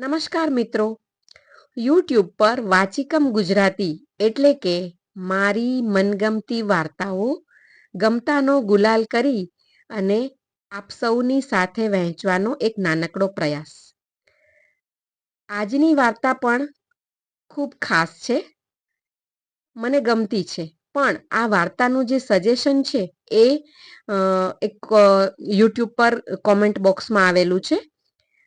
નમસ્કાર મિત્રો. યુટ્યુબ પર વાચિકમ ગુજરાતી એટલે કે મારી મનગમતી વાર્તાઓ ગમતાનો ગુલાલ કરી અને આપ સૌની સાથે વહેંચવાનો એક નાનકડો પ્રયાસ. આજની વાર્તા પણ ખૂબ ખાસ છે. મને ગમતી છે. પણ આ વાર્તાનું જે સજેશન છે એ એક યુટ્યુબ પર કોમેન્ટ બોક્સમાં આવેલું છે.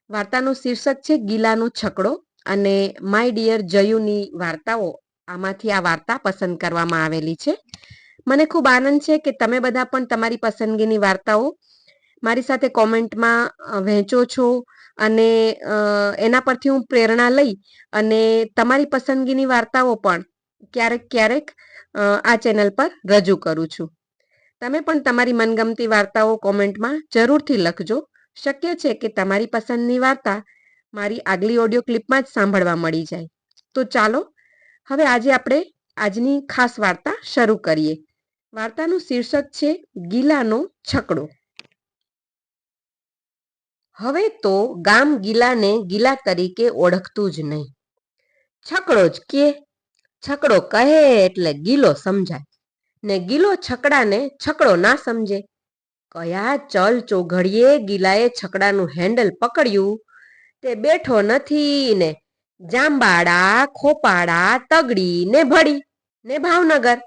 વાર્તાનું શીર્ષક છે ગીલાનો છકડો અને માય ડિયર જયુની વાર્તાઓ. આમાંથી આ વાર્તા પસંદ કરવામાં આવેલી છે. મને ખૂબ આનંદ છે કે તમે બધા પણ તમારી પસંદગીની વાર્તાઓ મારી સાથે કોમેન્ટમાં વહેંચો છો અને એના પરથી હું પ્રેરણા લઈ અને તમારી પસંદગીની વાર્તાઓ પણ ક્યારેક ક્યારેક આ ચેનલ પર રજૂ કરું છું. તમે પણ તમારી મનગમતી વાર્તાઓ કોમેન્ટમાં જરૂરથી લખજો. શક્ય છે કે તમારી પસંદની વાર્તા મારી આગલી ઓડિયો ક્લિપમાં જ સાંભળવા મળી જાય. તો ચાલો, હવે આજે આપણે આજની ખાસ વાર્તા શરૂ કરીએ. વાર્તાનું શીર્ષક છે ગીલાનો છકડો. હવે તો ગામ ગીલાને ગીલા તરીકે ઓળખતું જ નહીં. છકડો જ કે, છકડો કહે એટલે ગીલો સમજાય. ને ગીલો છકડાને છકડો ના સમજે. કયા ચલ ચોઘડીએ ગિલાએ છકડાનું હેન્ડલ પકડ્યું? તે બેઠો નથી ને જાંબાડા, ખોપાડા, તગડી ને ભડી ને ભાવનગર.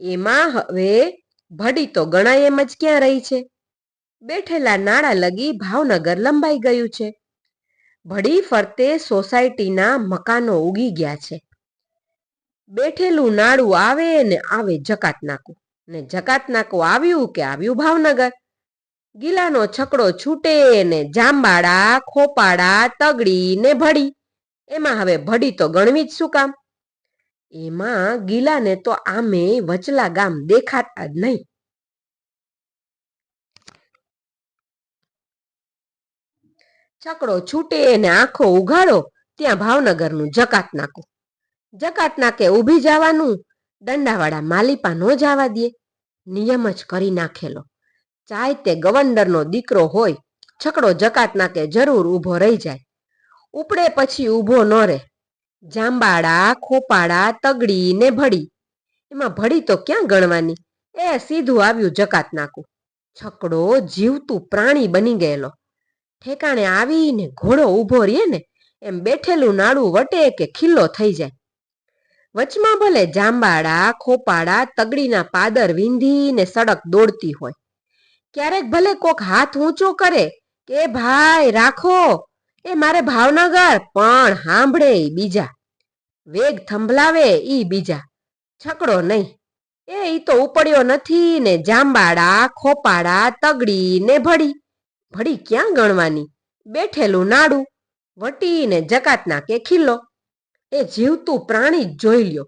એમાં હવે ભડી તો ગણાય એમ જ ક્યાં રહી છે? બેઠેલા નાળા લગી ભાવનગર લંબાઈ ગયું છે. ભડી ફરતે સોસાયટીના મકાનો ઉગી ગયા છે. બેઠેલું નાળું આવે ને આવે જકાત નાકું ને જકાત નાકું આવ્યું કે આવ્યું ભાવનગર? ગીલાનો છકડો છૂટે ને જાંબાડા ખોપાડા તગડી ને ભડી. એમાં હવે ભડી તો ગણવી જ શું કામ? એમાં ગીલાને તો આમે વચલા ગામ દેખાતા જ નહીં. છકડો છૂટે ને આંખો ઉઘાડો, ત્યાં ભાવનગરનું જકાત નાકું જકાત નાકે ઊભી જવાનું દંડાવાળા માલિપા નો જવા દે. નિયમ જ કરી નાખેલો. ચાય તે ગવંડરનો દીકરો હોય, છકડો જકાત નાકે જરૂર ઊભો રહી જાય. ઉપડે પછી ઊભો ન રહે. જાંબાડા ખોપાડા તગડી ને ભડી. એમાં ભડી તો ક્યાં ગણવાની? એ સીધું આવ્યું જકાત નાકું છકડો જીવતું પ્રાણી બની ગયેલો. ઠેકાણે આવીને ઘોડો ઊભો રહે ને, એમ બેઠેલું નાડું વટે કે ખીલ્લો થઈ જાય. વચમાં ભલે જાંબાળા ખોપાડા તગડીના પાદર વીંધીને સડક દોડતી હોય. ક્યારેક ભલે કોક હાથ ઊંચો કરે કે, ભાઈ, રાખો, એ મારે ભાવનગર, પણ સાંભળે ઈ બીજા. વેગ થંભલાવે ઈ બીજા. છકડો નહીં. એ ઈ તો ઉપડ્યો નથી ને જાંબાળા ખોપાડા તગડી ને ભડી ભડી ક્યાં ગણવાની? બેઠેલું નાડું, વટીને જકાતના કે ખીલ્લો એ જીવતું પ્રાણી જ જોઈ લ્યો.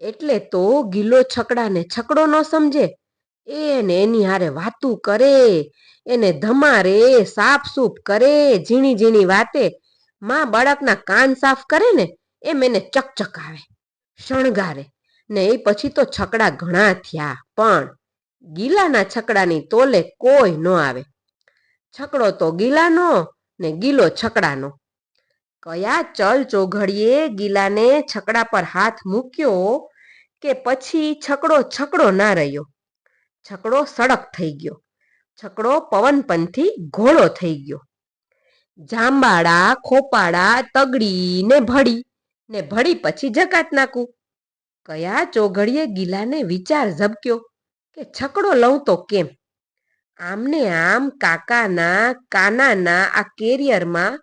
એટલે તો ગીલો છકડાને છકડો ન સમજે. એને એની હારે વાતું કરે, એને ધમારે સાફ સૂફ કરે, ઝીણી ઝીણી વાતે. માં બાળકના કાન સાફ કરે ને, એમ એને ચકચકાવે, શણગારે. ને એ પછી તો છકડા ઘણા થયા, પણ ગીલાના છકડાની તોલે કોઈ ન આવે. છકડો તો ગીલાનો ને ગીલો છકડાનો. કયા ચલ ચોઘડીએ ગીલાને છકડા પર હાથ મૂક્યો કે પછી છકડો છકડો ના રહ્યો? છકડો સડક થઈ ગયો. છકડો પવનપંથી ઘોડો થઈ ગયો. જાંબાડા, ખોપાડા તગડી ને ભડી ને ભડી પછી જકાત નાખું. કયા ચોઘડીએ ગીલાને વિચાર ઝબક્યો કે છકડો લઉં તો કેમ? આમને આમ કાકાના, કાનાના આ કેરિયરમાં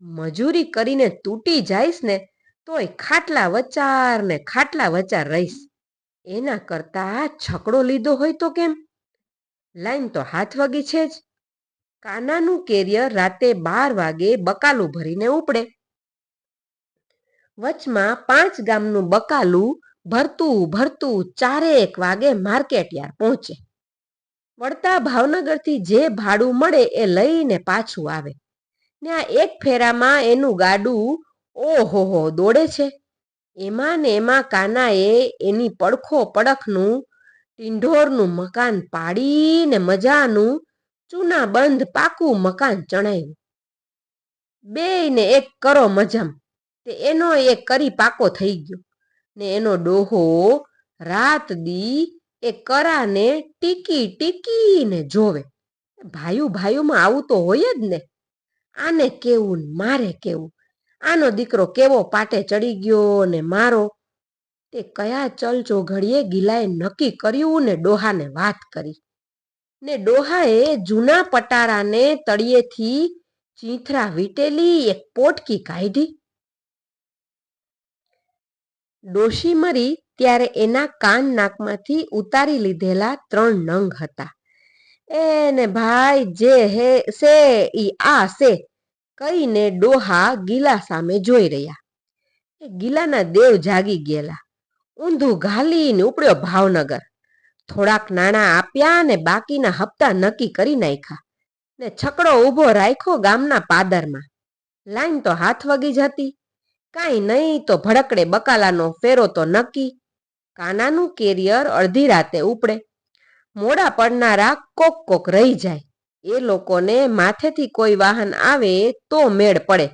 મજૂરી કરીને તૂટી જઈશ ને તોય ખાટલા વચાર ને ખાટલા વચાર રહીશ. એના કરતા છકડો લીધો હોય તો કેમ? લાઈન તો હાથ વગી છે જ. કાનાનું કેરિયર રાતે બાર વાગે બકાલું ભરીને ઉપડે. વચમાં પાંચ ગામનું બકાલું ભરતું ભરતું ચારેક વાગે માર્કેટ યાર પહોંચે. વળતા ભાવનગરથી જે ભાડું મળે એ લઈને પાછું આવે. ને આ એક ફેરામાં એનું ગાડું ઓહોહો દોડે છે. એમાં ને એમાં કાનાએ એની પડખો પડખનું, ટીંઢોરનું મકાન પાડીને મજાનું ચૂના બંધ પાકું મકાન ચણાયું. બે બેયને એક કરો મજમ, તે એનો એક કરી પાકો થઈ ગયો ને એનો ડોહો રાત દી એ કરાને ટીકી ટીકીને જોવે. ભાયું ભાયુમાં આવું તો હોય જ ને. આને કેવું મારે કેવું? આનો દીકરો કેવો પાટે ચડી ગયો ને મારો? તે કયા ચલ ચોઘડીએ ગિલાએ નક્કી કર્યું ને ડોહાને વાત કરી. ને ડોહાએ જૂના પટારાને તળિયેથી ચીંથરા વીટેલી એક પોટકી કાઢી. ડોશી મરી ત્યારે એના કાન નાકમાંથી ઉતારી લીધેલા ત્રણ નંગ હતા. એને ભાઈ જે હે, સે ઈ આ સે કહીને ડોહા ગીલા સામે જોઈ રહ્યા. એ ગીલાના દેવ જાગી ગયેલા. ઊંધું ઘાલીને ઉપડ્યો ભાવનગર. થોડાક નાણાં આપ્યા ને બાકીના હપ્તા નક્કી કરી નાખ્યા ને છકડો ઊભો રાખ્યો ગામના પાદરમાં. લાઈન તો હાથ વગી જ હતી કાંઈ નહીં તો ભડકડે બકાલાનો ફેરો તો નક્કી. કાનાનું કેરિયર અડધી રાતે ઉપડે. મોડા પડનારા કોક કોક રહી જાય. એ લોકોને માથેથી કોઈ વાહન આવે તો મેળ પડે.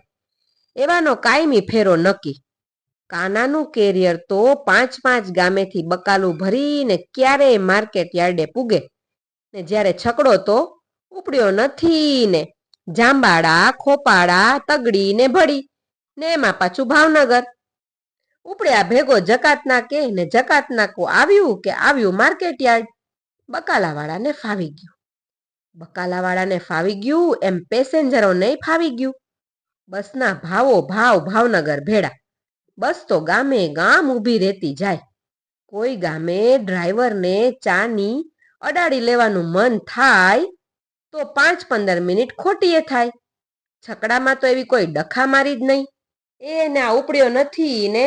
એવાનો કાયમી ફેરો નક્કી. કાનાનું કેરિયર તો પાંચ પાંચ ગામેથી બકાલું ભરીને ક્યારેય માર્કેટ યાર્ડે પૂગે. ને જ્યારે છકડો તો ઉપડ્યો નથી ને જાંબાડા ખોપાડા તગડી ને ભળી. ને એમાં પાછું ભાવનગર. ઉપડ્યા ભેગો જકાત નાકે ને જકાત નાકું આવ્યું કે આવ્યું માર્કેટ યાર્ડ બકાલાવાળાને ફાવી ગયું. બકાલાવાળાને ફાવી ગયું, એમ પેસેન્જરોને ફાવી ગયું. બસના ભાવો ભાવ ભાવનગર ભેડા બસ તો ગામે ગામ ઊભી રહેતી જાય. કોઈ ગામે ડ્રાઈવરને ચાની અડાડી લેવાનું મન થાય, તો પાંચ પંદર મિનિટ ખોટીએ થાય. છકડામાં તો એવી કોઈ ડખા મારી જ નહીં. એને આ ઉપડ્યો નથી ને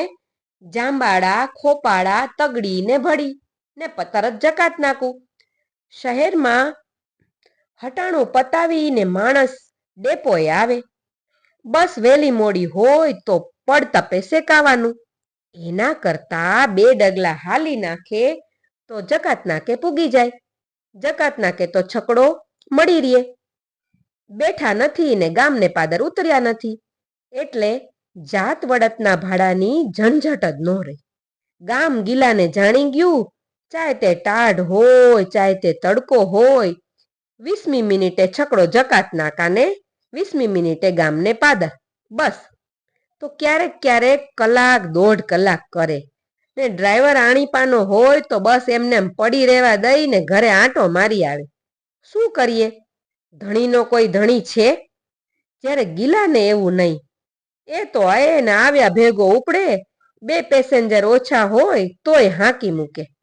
જાંબાળા, ખોપાળા તગડી ને ભળી. ને તરત જકાત નાખું. શહેરમાં હટાણું પતાવીને માણસ ડેપોએ આવે. બસ વેલી મોડી હોય તો પડતપે શેકાવાનું. એના કરતા બે ડગલા હાલી નાખે તો જકાત નાકે પૂગી જાય. જકાત નાકે તો છકડો મળી રહે. બેઠા નથી ને ગામને પાદર ઉતર્યા નથી. એટલે જાત વડતના ભાડાની ઝંઝટ જ ન રહી. ગામ ગીલાને જાણી ગયું ચાહે તે ટાઢ હોય ચાહે તે તડકો હોય, વીસમી મિનિટે છકડો જકાત નાકાને, વીસમી મિનિટે ગામને પાદર બસ. તો ક્યારેક ક્યારેક કલાક, દોઢ કલાક કરે. ને ડ્રાઈવર આણીપાનો હોય તો બસ એમને એમ પડી રહેવા દઈને ઘરે આંટો મારી આવે. શું કરીએ? ધણીનો કોઈ ધણી છે? જ્યારે ગિલાને એવું નહીં. એ તો એને આવ્યા ભેગો ઉપડે, બે પેસેન્જર ઓછા હોય તોય હાંકી મૂકે.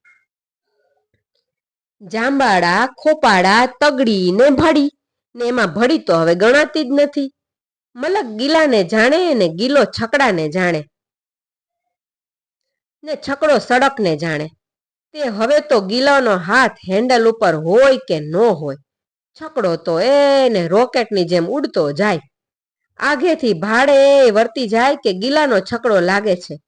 જાંબાળા ખોપાળા તગડી ને ભડી. ને એમાં ભડી તો હવે ગણાતી જ નથી. મલક ગીલાને જાણે ને ગીલો છકડાને જાણે. ને છકડો સડકને જાણે. તે હવે તો ગીલાનો હાથ હેન્ડલ ઉપર હોય કે ન હોય. છકડો તો એને રોકેટની જેમ ઉડતો જાય. આઘેથી ભાડે વર્તી જાય કે ગીલાનો છકડો લાગે છે.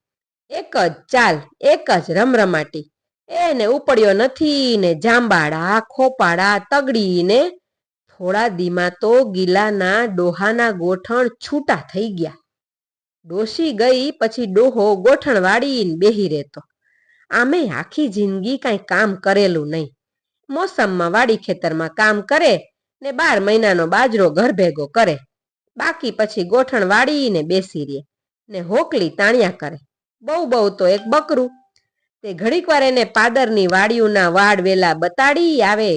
એક જ ચાલ, એક જ રમરમાટી. એને ઉપડ્યો નથી ને જાંબાળા, ખોપાળા તગડીને થોડા દીમાં તો ગીલાના ડોહાના ગોઠણ છૂટા થઈ ગયા. ડોસી ગઈ પછી ડોહો ગોઠણ વાળીને બેહી રહેતો. આમે આખી જિંદગી કાંઈ કામ કરેલું નહીં. મોસમમાં વાડી ખેતરમાં કામ કરે ને બાર મહિનાનો બાજરો ઘર ભેગો કરે. બાકી પછી ગોઠણ વાળીને બેસી રહે ને હોકલી તાણ્યા કરે. બહુ બહુ તો એક બકરું. તે ઘડીકવાર એને પાદરની વાડીઓના વાડ વેલા બતાડી આવે,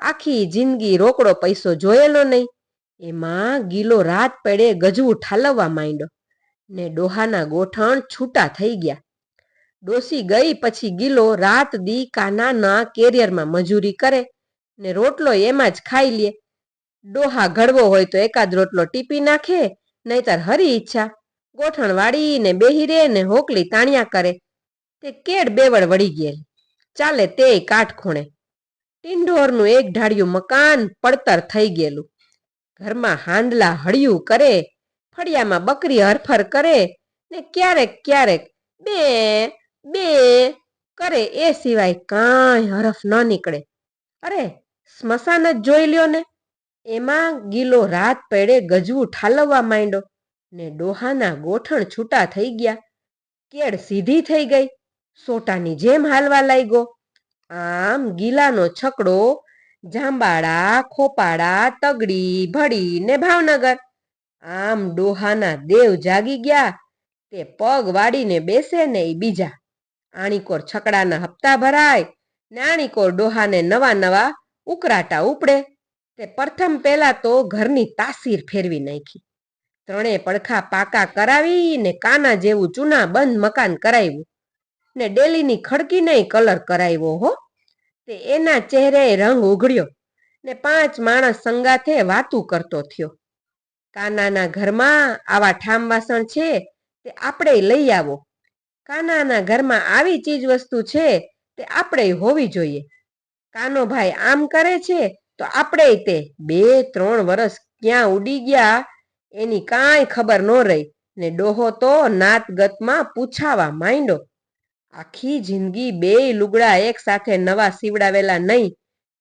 આખી જિંદગી રોકડો પૈસો જોયેલો નહીં. એમાં ગીલો રાત પડે ગજવું ઠાલવવા માંડ્યો ને ડોહાના ગોઠણ છૂટા થઈ ગયા. ડોસી ગઈ પછી ગીલો રાત દી કાનાના કેરિયરમાં મજૂરી કરે ને રોટલો એમાં જ ખાઈ લે. ડોહા ઘડવો હોય તો એકાદ રોટલો ટીપી નાખે, નહીતર હરી ઈચ્છા. ગોઠણ વાળીને બેહી રે ને હોકલી તાણ્યા કરે. તે કેડ બેવડ વળી ગયેલી. ચાલે તે કાટખૂણે ટીંઢોરનું એક ઢાળિયું મકાન પડતર થઈ ગયેલું. ઘરમાં હાંડલા હળિયું કરે, ફળિયામાં બકરી હરફર કરે ને ક્યારેક ક્યારેક બે બે કરે એ સિવાય કાંઈ હરફ ન નીકળે. અરે, સ્મશાન જ જોઈ લ્યો ને. એમાં ગીલો રાત પેડે ગજવું ઠાલવવા માંડ્યો ને ડોહાના ગોઠણ છૂટા થઈ ગયા. કેળ સીધી થઈ ગઈ. સોટાની જેમ હાલવા લાગ્યો. આમ ગીલાનો છકડો, જાંબાળા, ખોપાળા, તગડી, ભડી ને ભાવનગર. આમ ડોહાના દેવ જાગી ગયા. તે પગ વાળીને બેસે ને બીજા. આણીકોર છકડાના હપ્તા ભરાય ને આણીકોર ડોહાને નવા નવા ઉકરાટા ઉપડે. તે પ્રથમ પહેલા તો ઘરની તાસીર ફેરવી નાખી. ત્રણેય પડખા પાકા કરાવી ને કાના જેવું ચૂના બંધ મકાન કરાવ્યું. ને ડેલીની ખડકીને કલર કરાવ્યો હો. તે એના ચહેરે રંગ ઉઘડ્યો ને પાંચ માણસ સંગાથે વાતું કરતો થયો. કાનાના ઘરમાં આવા ઠામ વાસણ છે તે આપણે લઈ આવો. કાનાના ઘરમાં આવી ચીજ વસ્તુ છે તે આપણે હોવી જોઈએ. કાનો ભાઈ આમ કરે છે તો આપણે તે બે ત્રણ વર્ષ ક્યાં ઉડી ગયા એની કાંઈ ખબર ન રહી ને ડોહો તો નાતગતમાં પૂછાવા માંડ્યો. આખી જિંદગી બેય લુગડા એક સાથે નવા સીવડાવેલા નહીં.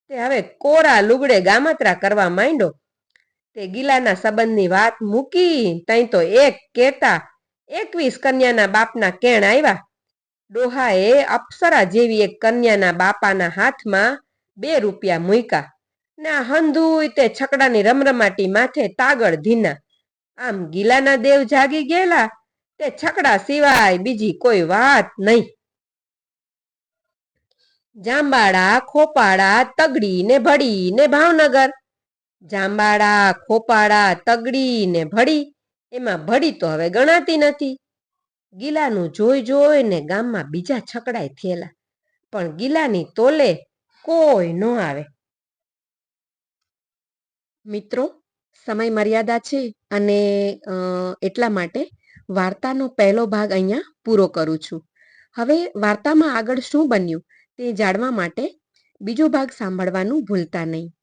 તે હવે કોરા લુગડે ગામત્રા કરવા માંડ્યો. તે ગીલાના સંબંધની વાત મૂકી તઈ તો એક કેતા એકવીસ કન્યાના બાપના કેણ આવ્યા ડોહાએ અપ્સરા જેવી એક કન્યાના બાપાના હાથમાં બે રૂપિયા મૂક્યા. ને આ હંધુય તે છકડાની રમરમાટી માથે તાગળ ધીના. આમ ગીલાના દેવ જાગી ગયેલા. તે છકડા સિવાય બીજી કોઈ વાત નહીં. જાંબાળા ખોપાળા તગડી ને ભડી ને ભાવનગર. જાંબાળા ખોપાળા તગડી ને ભડી, એમાં ભડી તો હવે ગણાતી નથી. ગિલાનું જોઈ જોઈ ને ગામમાં બીજા છકડાય થયેલા, પણ ગિલાની તોલે કોઈ ન આવે. મિત્રો, સમય મર્યાદા છે અને એટલા માટે વાર્તાનો પહેલો ભાગ અહીંયા પૂરો કરું છું. હવે વાર્તામાં આગળ શું બન્યું? તે જાણવા માટે બીજો ભાગ સાંભળવાનું ભૂલતા નહીં.